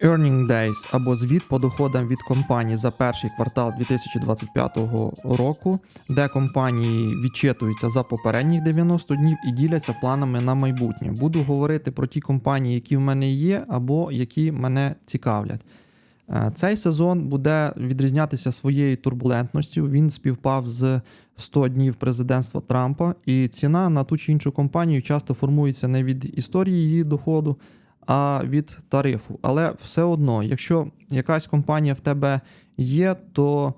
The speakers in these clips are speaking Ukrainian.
Earning Days або звіт по доходам від компаній за перший квартал 2025 року, де компанії відчитуються за попередніх 90 днів і діляться планами на майбутнє. Буду говорити про ті компанії, які в мене є, або які мене цікавлять. Е, Цей сезон буде відрізнятися своєю турбулентністю. Він співпав з 100 днів президентства Трампа, і ціна на ту чи іншу компанію часто формується не від історії її доходу, а від тарифу. Але все одно, якщо якась компанія в тебе є, то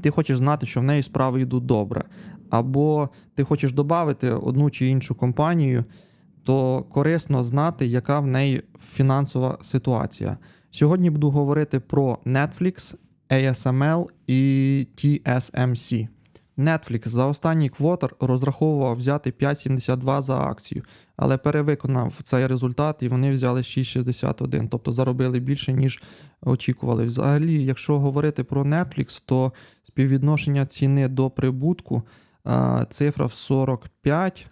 ти хочеш знати, що в неї справи йдуть добре. Або ти хочеш додати одну чи іншу компанію, то корисно знати, яка в неї фінансова ситуація. Сьогодні буду говорити про Netflix, ASML і TSMC. Netflix за останній квотер розраховував взяти 5,72 за акцію, але перевиконав цей результат і вони взяли 6,61, тобто заробили більше, ніж очікували. Взагалі, якщо говорити про Netflix, то співвідношення ціни до прибутку цифра в 45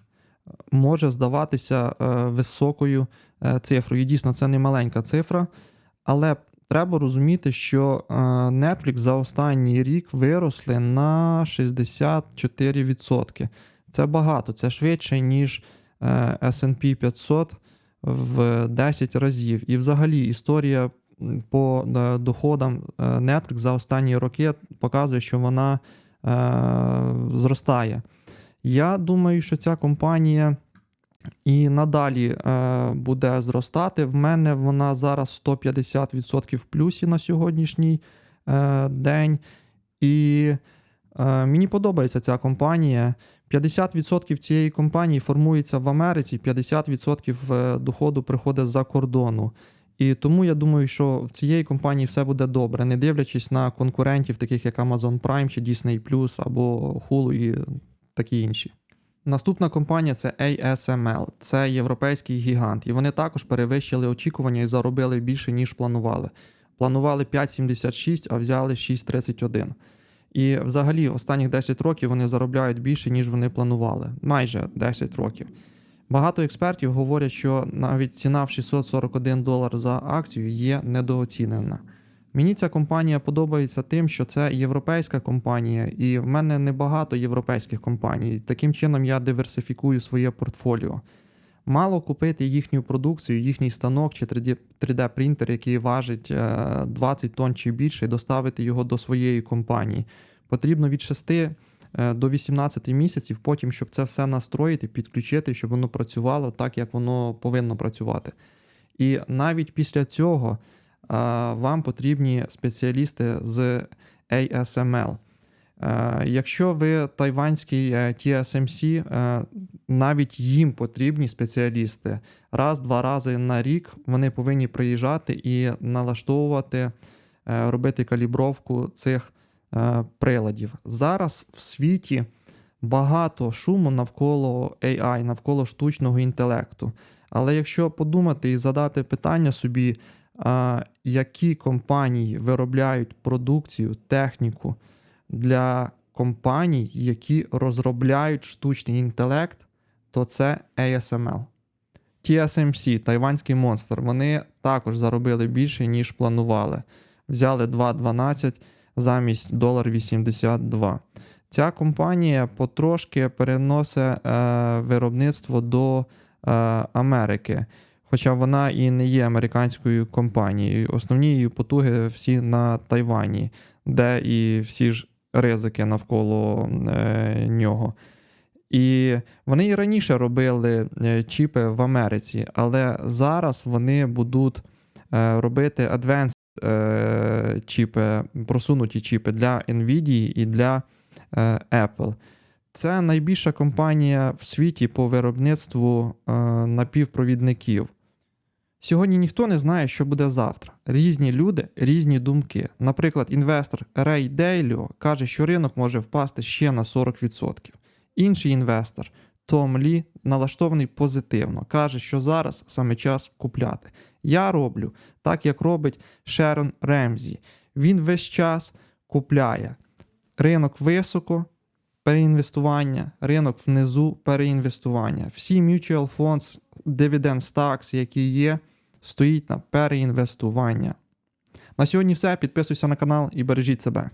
може здаватися е, високою е, цифрою. І дійсно, це не маленька цифра, але треба розуміти, що е, Netflix за останній рік виросли на 64%. Це багато, це швидше, ніж е, SP 500 в 10 разів. І взагалі історія по е, доходам Netflix за останні роки показує, що вона зростає. Я думаю, що ця компанія і надалі е, буде зростати. В мене вона зараз 150% в плюсі на сьогоднішній е, день. І е, мені подобається ця компанія. 50% цієї компанії формується в Америці, 50% е, доходу приходить з-за кордону. І тому я думаю, що в цієї компанії все буде добре, не дивлячись на конкурентів, таких як Amazon Prime чи Disney або Hulu і такі інші. Наступна компанія це ASML, це європейський гігант, і вони також перевищили очікування і заробили більше, ніж планували. Планували 5,76, а взяли 6,31. І взагалі останніх 10 років вони заробляють більше, ніж вони планували. Майже 10 років. Багато експертів говорять, що навіть ціна в 641 долар за акцію є недооцінена. Мені ця компанія подобається тим, що це європейська компанія, і в мене небагато європейських компаній. Таким чином я диверсифікую своє портфоліо. Мало купити їхню продукцію, їхній станок чи 3D принтер, який важить е, 20 тонн чи більше, і доставити його до своєї компанії. Потрібно від 6 е, до 18 місяців, потім, щоб це все настроїти, підключити, щоб воно працювало так, як воно повинно працювати. І навіть після цього вам потрібні спеціалісти з ASML. Якщо ви тайванський е, TSMC, е, навіть їм потрібні спеціалісти. Раз-два рази на рік вони повинні приїжджати і налаштовувати, е, робити калібровку цих приладів. Зараз в світі багато шуму навколо AI, навколо штучного інтелекту. Але якщо подумати і задати питання собі, які компанії виробляють продукцію, техніку для компаній, які розробляють штучний інтелект, то це ASML. TSMC, тайванський монстр, вони також заробили більше, ніж планували. Взяли 2,12 замість 1,82. Ця компанія потрошки переносить е, виробництво до е, Америки. Хоча вона і не є американською компанією. Основні її потуги всі на Тайвані, де і всі ж ризики навколо е, нього. І вони і раніше робили е, чіпи в Америці, але зараз вони будуть е, робити е, чіпи, просунуті чіпи для Nvidia і для е, Apple. Це найбільша компанія в світі по виробництву напівпровідників. Сьогодні ніхто не знає, що буде завтра. Різні люди, різні думки. Наприклад, інвестор Рей Дейліо каже, що ринок може впасти ще на 40%. Інший інвестор Том Лі налаштований позитивно, каже, що зараз саме час купляти. Я роблю так, як робить Шерон Ремзі. Він весь час купляє. Ринок високо, переінвестування, ринок внизу переінвестування. Всі mutual funds, dividend stocks, які є, стоїть на переінвестування. На сьогодні все. Підписуйся на канал і бережіть себе.